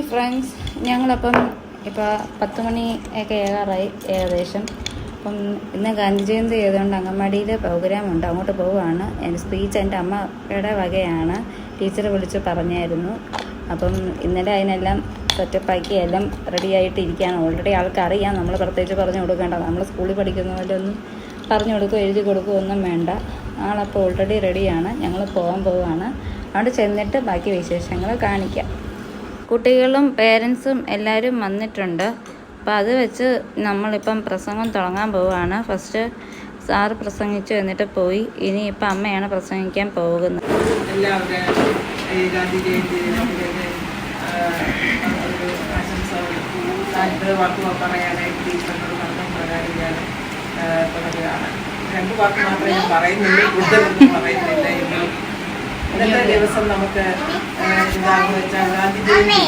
Hi friends ഞങ്ങളപ്പം ഇപ്പോൾ പത്ത് മണി ഒക്കെ ഏകാറായി ഏകദേശം. അപ്പം ഇന്ന് ഗാന്ധി ജയന്തി ആയതുകൊണ്ട് അങ്കൻവാടിയിൽ പ്രോഗ്രാം ഉണ്ട്. അങ്ങോട്ട് പോവുകയാണ്. എന്റെ സ്പീച്ച് എന്റെ അമ്മയുടെ വകയാണ്. ടീച്ചർ വിളിച്ച് പറഞ്ഞായിരുന്നു. അപ്പം ഇന്നലെ അതിനെല്ലാം സെറ്റപ്പാക്കി എല്ലാം റെഡി ആയിട്ടിരിക്കുകയാണ് ഓൾറെഡി ആൾക്കറിയാം നമ്മൾ പ്രത്യേകിച്ച് പറഞ്ഞു കൊടുക്കേണ്ട. നമ്മൾ സ്കൂളിൽ പഠിക്കുന്ന പോലെ ഒന്നും പറഞ്ഞു കൊടുക്കുകയോ എഴുതി കൊടുക്കുകയോ ഒന്നും വേണ്ട. ആളപ്പോൾ ഓൾറെഡി റെഡിയാണ് ഞങ്ങൾ പോകാൻ പോവുകയാണ്. അവിടെ ചെന്നിട്ട് ബാക്കി വിശേഷങ്ങൾ കാണിക്കാം. കുട്ടികളും പേരൻസും എല്ലാവരും വന്നിട്ടുണ്ട്. അപ്പോൾ അത് വെച്ച് നമ്മളിപ്പം പ്രസംഗം തുടങ്ങാൻ പോവുകയാണ് ഫസ്റ്റ് സാറ് പ്രസംഗിച്ചു എന്നിട്ട് പോയി. ഇനി ഇപ്പം അമ്മയാണ് പ്രസംഗിക്കാൻ പോകുന്നത്. രണ്ട് വാക്ക് മാത്രമേ ഞാൻ പറയുന്നുള്ളൂ. കൂടുതലൊന്നും പറയുന്നില്ല ഇന്നത്തെ ദിവസം നമുക്ക് ആ, എന്താണെന്ന് വെച്ചാൽ ഗാന്ധി ജയന്തി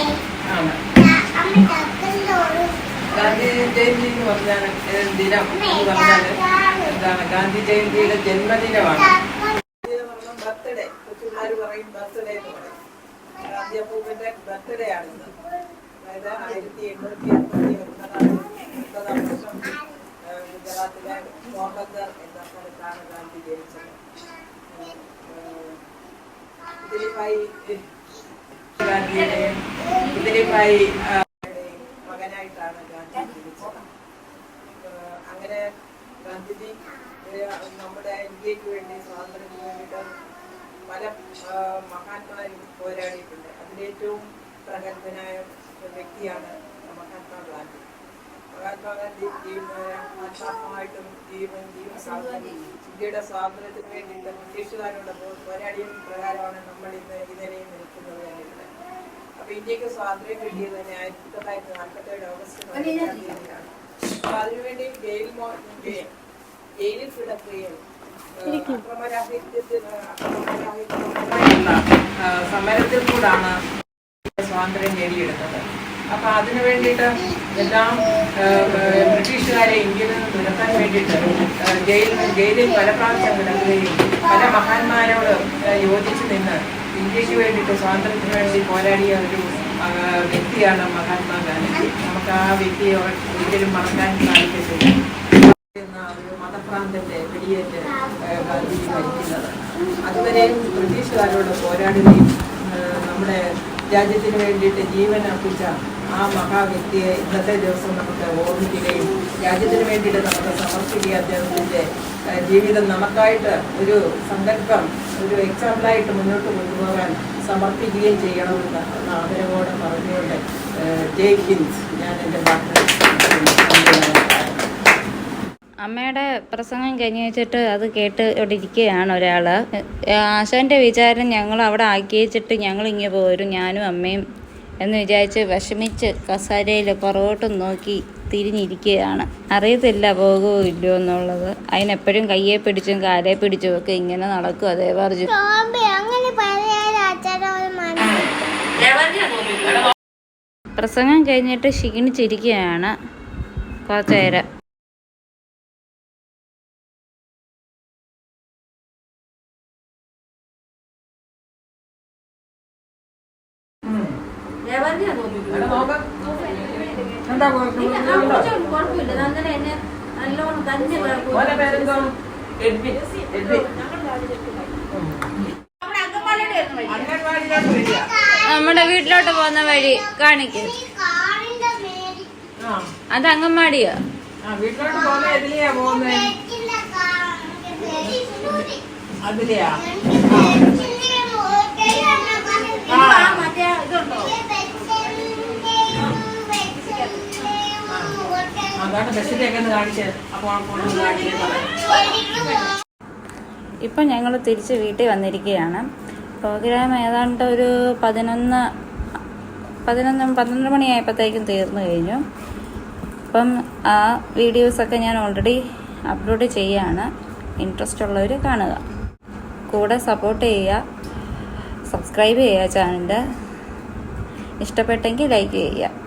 ആണ്. ഗാന്ധി ജയന്തി എന്ന് പറഞ്ഞാൽ ദിനം എന്ന് പറഞ്ഞാൽ എന്താണ്? ഗാന്ധി ജയന്തിയുടെ ജന്മദിനമാണ് ബർത്ത്ഡേ. കൊച്ചുപിള്ളേർ പറയും ബർത്ത്ഡേ എന്ന് പറയും. ഗാന്ധി അപ്പൂപ്പന്റെ ബർത്ത്ഡേ ആണ് ഇന്ന്. അതായത് ആയിരത്തി എണ്ണൂറ്റി എൺപത്തി ഒൻപതാം ഒൻപതാം വർഷം ആ, ഗുജറാത്തിലെ പോർബന്ദർ എന്ന സ്ഥലത്താണ് ഗാന്ധി ജനിച്ചത് ഇതിലിപ്പായി ഗാന്ധിയുടെയും ഇതിലിപ്പായി മകനായിട്ടാണ് ഗാന്ധി ജനിച്ചത് അങ്ങനെ ഗാന്ധിജി നമ്മുടെ ഇന്ത്യയ്ക്ക് വേണ്ടി സ്വാതന്ത്ര്യത്തിന് വേണ്ടിയിട്ട് പല മഹാന്മാരും പോരാടിയിട്ടുണ്ട്. അതിലേറ്റവും പ്രഗത്ഭനായ വ്യക്തിയാണ് പോരാടിയ നമ്മൾ ഇന്ന് നിൽക്കുന്നത് സ്വാതന്ത്ര്യം സമരത്തിൽ കൂടാണ് സ്വാതന്ത്ര്യം നേടിയെടുത്തത്. അപ്പൊ അതിനു വേണ്ടിയിട്ട് എല്ലാം ബ്രിട്ടീഷുകാരെ ഇന്ത്യയിൽ നിന്ന് തുരത്താൻ വേണ്ടിയിട്ട് ജയിൽ ജയിലിൽ പല പ്രാവശ്യം കിടക്കുകയും പല മഹാന്മാരോട് യോജിച്ച് നിന്ന് ഇന്ത്യയ്ക്ക് വേണ്ടിയിട്ട് സ്വാതന്ത്ര്യത്തിന് വേണ്ടി പോരാടിയ ഒരു വ്യക്തിയാണ് മഹാത്മാഗാന്ധി നമുക്ക് ആ വ്യക്തിയെ ഒരിക്കലും മറക്കാൻ സാധിക്കത്തില്ല. എന്ന വെടിയേറ്റ് ഏഹ്, ഗാന്ധിജി മരിക്കുന്നത്. അതുവരെയും ബ്രിട്ടീഷുകാരോട് പോരാടുകയും നമ്മുടെ രാജ്യത്തിന് വേണ്ടിയിട്ട് ജീവൻ അർപ്പിച്ച ആ മഹാവ്യക്തിയെ ഇന്നത്തെ ദിവസം നമുക്ക് ഓർമ്മിക്കുകയും രാജ്യത്തിന് വേണ്ടിയിട്ട് നമുക്ക് സമർപ്പിക്കുക അദ്ദേഹത്തിന്റെ ജീവിതം നമുക്കായിട്ട് ഒരു സങ്കല്പം ഒരു എക്സാമ്പിളായിട്ട് മുന്നോട്ട് കൊണ്ടുപോകാൻ സമർപ്പിക്കുകയും ചെയ്യണമെന്ന് ആദരവോടെ പറഞ്ഞുകൊണ്ട് ജയ് ഹിന്ദ്. ഞാൻ എന്റെ വാക്കുകൾ അമ്മയുടെ പ്രസംഗം കഴിഞ്ഞ് വെച്ചിട്ട് അത് കേട്ട് ഇവിടെ ഇരിക്കുകയാണ് ഒരാൾ ആശാന്റെ വിചാരം ഞങ്ങൾ അവിടെ ആക്കി വെച്ചിട്ട് ഞങ്ങൾ ഇങ്ങനെ പോരും ഞാനും അമ്മയും എന്ന് വിചാരിച്ച് വിഷമിച്ച് കസാരയിൽ പുറകോട്ടും നോക്കി തിരിഞ്ഞിരിക്കുകയാണ്. അറിയത്തില്ല പോകുമോ ഇല്ലയോ എന്നുള്ളത്. അതിനെപ്പോഴും കയ്യെ പിടിച്ചും കാലെ പിടിച്ചും ഒക്കെ ഇങ്ങനെ നടക്കും അതേ പറഞ്ഞു. പ്രസംഗം കഴിഞ്ഞിട്ട് ക്ഷീണിച്ചിരിക്കുകയാണ് കുറച്ചു നേരം. അംഗൻവാടിയിലോട്ട് വരിക നമ്മുടെ വീട്ടിലോട്ട് പോകുന്ന വഴി കാണിക്കും. അത് അങ്കൻവാടിയോ ആ വീട്ടിലോട്ട് പോകുന്ന എതിലെയാ പോകുന്നത് അതിലെയാ. ഇപ്പം ഞങ്ങൾ തിരിച്ച് വീട്ടിൽ വന്നിരിക്കുകയാണ്. പ്രോഗ്രാം ഏതാണ്ട് ഒരു പതിനൊന്ന് പതിനൊന്ന് പന്ത്രണ്ട് മണിയായപ്പോഴത്തേക്കും തീർന്നു കഴിഞ്ഞു. അപ്പം ആ വീഡിയോസൊക്കെ ഞാൻ ഓൾറെഡി അപ്ലോഡ് ചെയ്യാണ്. ഇൻട്രസ്റ്റ് ഉള്ളവർ കാണുക. കൂടെ സപ്പോർട്ട് ചെയ്യുക. സബ്സ്ക്രൈബ് ചെയ്യുക ചാനലിന്റെ ഇഷ്ടപ്പെട്ടെങ്കിൽ ലൈക്ക് ചെയ്യുക.